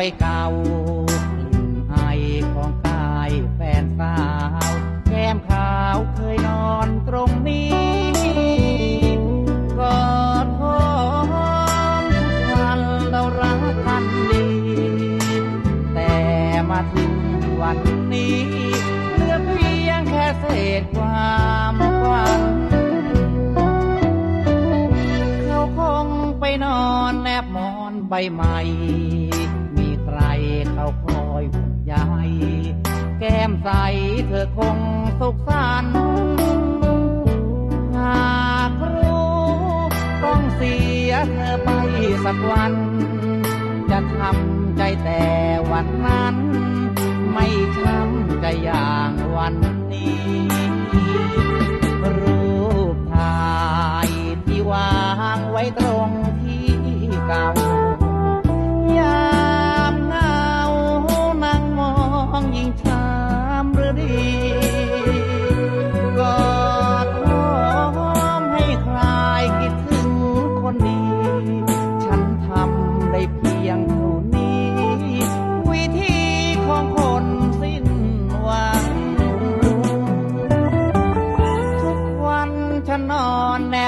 ไปเก่ากลิ่นไอของกายแฟนสาว แก้มขาวเคยนอนตรงนี้กอดหอมทุกวันเรารักกันดี แต่มาถึงวันนี้เหลือเพียงแค่เศษความฝันเขาคงไปนอนแนบมอนใบใหม่ มใสเธอคงสุขสันต์หากรู้ต้องเสียเธอไปสักวัน จะทำใจแต่วันนั้น ไม่ช้ำใจอย่างวันนี้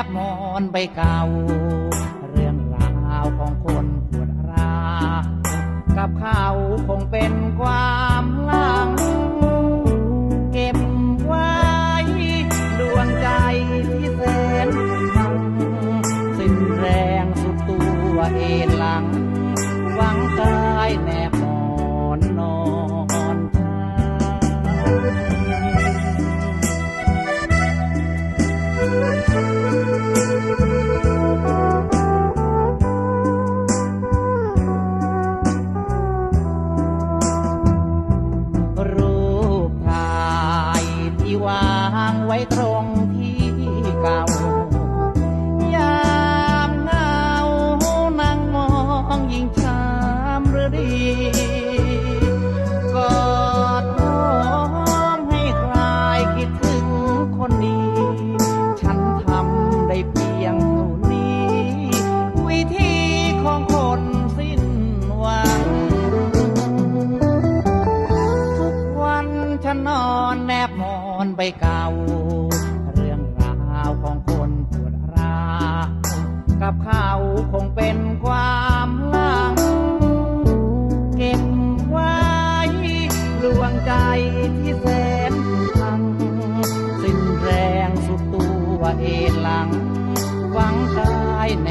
บหมอนใบเก่า เรื่องราวของคนปวดร้าวกับเขาคงเป็นความลัง เก็บไว้ดวงใจที่แสนพังสิ้นแรงสุดตัวเอ็นหลัง ไว้ตรง อนใบเก่า เรื่องราวของคนปวดร้าวกับเขาคงเป็นความลัง เก็บไว้ดวงใจที่แสนพัง สิ้นแรงสุดตัวเอนหลังหวังกายแน